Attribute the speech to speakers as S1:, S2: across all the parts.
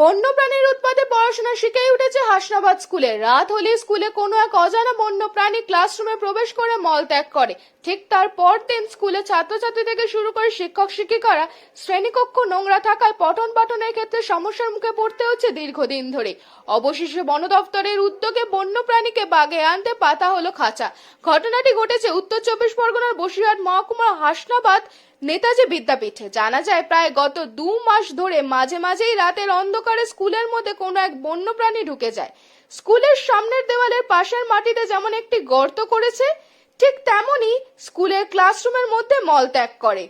S1: বন্যপ্রাণীর উৎপাদে পড়াশোনা শিখেই উঠেছে হাসনাবাদ স্কুলে। রাত হলে স্কুলে কোনো এক অজানা বন্যপ্রাণী ক্লাসরুমে প্রবেশ করে মল ত্যাগ করে। ঠিক তার পর দিন স্কুলে ছাত্রছাত্রী থেকে শুরু করে শিক্ষক শিক্ষিকারা শ্রেণীকক্ষ নোংরা থাকায় পঠন পাঠনের ক্ষেত্রে সমস্যার মুখে পড়তে হচ্ছে দীর্ঘদিন ধরে। অবশেষে বন দপ্তরের উদ্যোগে বন্যপ্রাণীকে বাগে আনতে পাতা হলো খাঁচা। ঘটনাটি ঘটেছে উত্তর চব্বিশ পরগনার বসিরহাট মহকুমার হাসনাবাদ নেতাজি বিদ্যাপীঠে। জানা যায়, প্রায় গত দু মাস ধরে মাঝে মাঝেই রাতের অন্ধকারে স্কুলের মধ্যে কোনো এক বন্যপ্রাণী ঢুকে যায়। স্কুলের সামনের দেওয়ালের পাশের মাটিতে যেমন একটি গর্ত করেছে, ঠিক তেমনই স্কুলের ক্লাসরুমের মধ্যে মল ত্যাগ করে।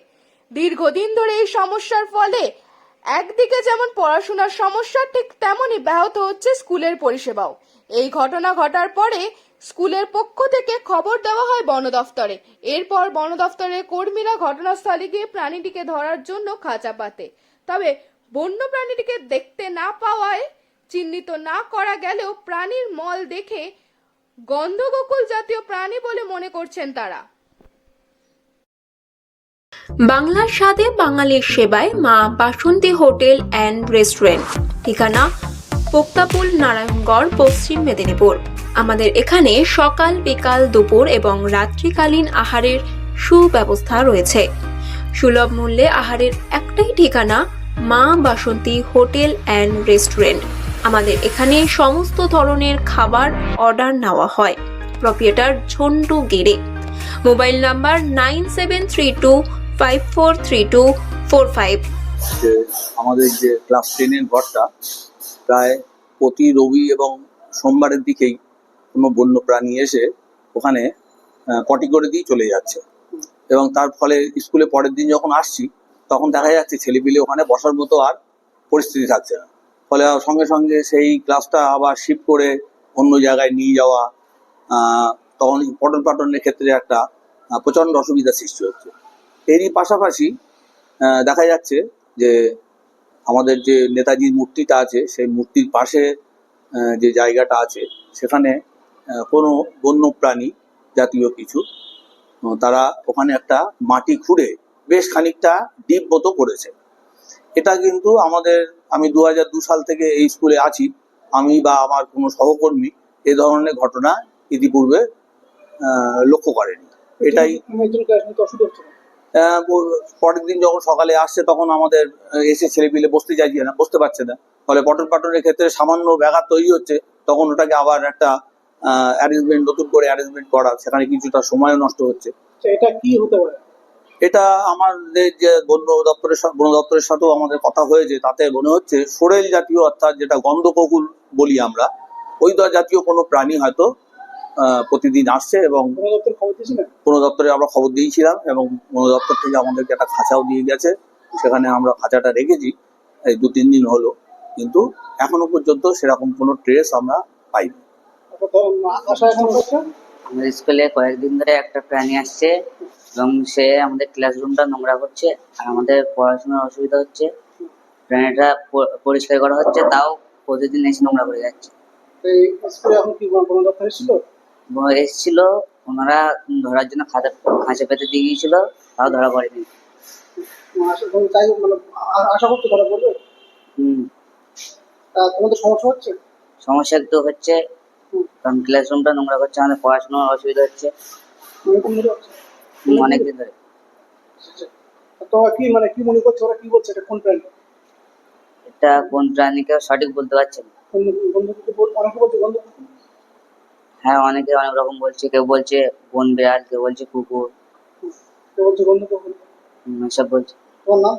S1: দীর্ঘদিন ধরে এই সমস্যার ফলে একদিকে যেমন পড়াশোনার সমস্যা, ঠিক তেমনই ব্যাহত হচ্ছে স্কুলের পরিষেবাও। এই ঘটনা ঘটার পরে স্কুলের পক্ষ থেকে খবর দেওয়া হয় বন দফতরে। এরপর বন দফতরের কর্মীরা ঘটনাস্থলে গিয়ে প্রাণীটিকে ধরার জন্য খাঁচা পাতে। তবে বন্য প্রাণীটিকে দেখতে না পাওয়ায়, চিহ্নিত না করা গেলেও প্রাণীর মল দেখে গন্ধগোকুল জাতীয় প্রাণী বলে মনে করছেন তারা।
S2: বাংলার স্বাদে বাঙালির সেবায় মা বাসন্তী হোটেল অ্যান্ড রেস্টুরেন্ট। ঠিকানা পোক্তাপুল নারায়ণগড়, পশ্চিম মেদিনীপুর। আমাদের এখানে সকাল, বিকাল, দুপুর এবং রাত্রিকালীন আহারের সুব্যবস্থা রয়েছে। সুলভ মূল্যে আহারের একটাই ঠিকানা মা বাসন্তী হোটেল অ্যান্ড রেস্টুরেন্ট। আমাদের এখানে সমস্ত ধরনের খাবার অর্ডার নেওয়া হয়। প্রপিয়েটার ঝন্টু গেড়ে mobile number nine seven three two five four three two four five.
S3: আমাদের যে ক্লাস টেনের ঘরটা, প্রায় প্রতি রবি এবং সোমবারের দিকেই কোনো বন্য প্রাণী এসে ওখানে পটি করে দিয়ে চলে যাচ্ছে। এবং তার ফলে স্কুলে পরের দিন যখন আসছি, তখন দেখা যাচ্ছে ছেলেপিলে ওখানে বসার মতো আর পরিস্থিতি থাকছে না। ফলে সঙ্গে সঙ্গে সেই ক্লাসটা আবার শিফট করে অন্য জায়গায় নিয়ে যাওয়া তখন পটন পাঠনের ক্ষেত্রে একটা প্রচণ্ড অসুবিধার সৃষ্টি হচ্ছে। এরই পাশাপাশি দেখা যাচ্ছে যে আমাদের যে নেতাজির মূর্তিটা আছে, সেই মূর্তির পাশে যে জায়গাটা আছে, সেখানে কোনো বন্য প্রাণী জাতীয় কিছু তারা ওখানে একটা মাটি খুঁড়ে বেশ খানিকটা ডিপ মতো করেছে। এটা কিন্তু আমাদের আমি দু দু সাল থেকে এই স্কুলে আছি আমি বা আমার কোনো সহকর্মী এ ধরনের ঘটনা ইতিপূর্বে লক্ষ্য করেনি। এটাই পরের দিন যখন সকালে আসছে তখন আমাদের এসে ছেলেপিলে বসতে চাইছে না বসতে পারছে না। ফলে পটন পাটনের ক্ষেত্রে সামান্য ব্যাঘাত তৈরি হচ্ছে তখন ওটাকে আবার একটা অ্যারেঞ্জমেন্ট নতুন করে অ্যারেঞ্জমেন্ট করা সেখানে কিছুটা সময়ও নষ্ট হচ্ছে।
S4: আচ্ছা, এটা কি হতে পারে?
S3: এটা আমাদের যে বন দপ্তরের বন দপ্তরের সাথেও আমাদের কথা হয়েছে তাতে মনে হচ্ছে সোরেল জাতীয় অর্থাৎ যেটা গন্ধককুল বলি আমরা ওই জাতীয় কোনো প্রাণী হয়তো প্রতিদিন আসছে এবং
S4: বন দপ্তরে
S3: আমরা খবর দিয়েছিলাম এবং বন দপ্তর থেকে আমাদেরকে একটা খাঁচাও দিয়ে গেছে সেখানে আমরা খাঁচাটা রেখেছি এই দু তিন দিন হলো কিন্তু এখনও পর্যন্ত সেরকম কোনো ট্রেস আমরা পাইনি।
S5: আমাদের স্কুলে কয়েকদিন ধরে একটা প্রাণী আসছে এবং সে আমাদের ক্লাসরুমটা নোংরা করছে আর আমাদের পড়াশোনার অসুবিধা হচ্ছে। প্রাণীটা পরিষ্কার করা হচ্ছে তাও প্রতিদিন এসে নোংরা করে যাচ্ছে।
S4: এসেছিল?
S5: ওনারা ধরার জন্য খাঁচা খাঁচা পেতে দিয়ে গিয়েছিল তাও ধরা পড়েনি।
S4: আশা মানে করতে ধরা পড়বে?
S5: হুম।
S4: তা তোমাদের সমস্যা হচ্ছে?
S5: সমস্যা একটু হচ্ছে কারণ ক্লাসরুমটা নোংরা করছে আমাদের পড়াশোনার অসুবিধা হচ্ছে।
S4: ধরে।
S5: ধরে।
S4: কি মানে কি মনে করছ ওরা কি বলছে এটা কোন প্রাণী?
S5: এটা কোন প্রাণীকে সঠিক বলতে পারছে না।
S4: অনেকে বলছে বন্ধু
S5: হ্যাঁ অনেকে অনেক রকম বলছে কেউ বলছে বন বিড়াল কেউ বলছে কুকুর।
S4: কেউ বলছে বন্ধু কখন
S5: এসব বলছে।
S4: তোমার নাম?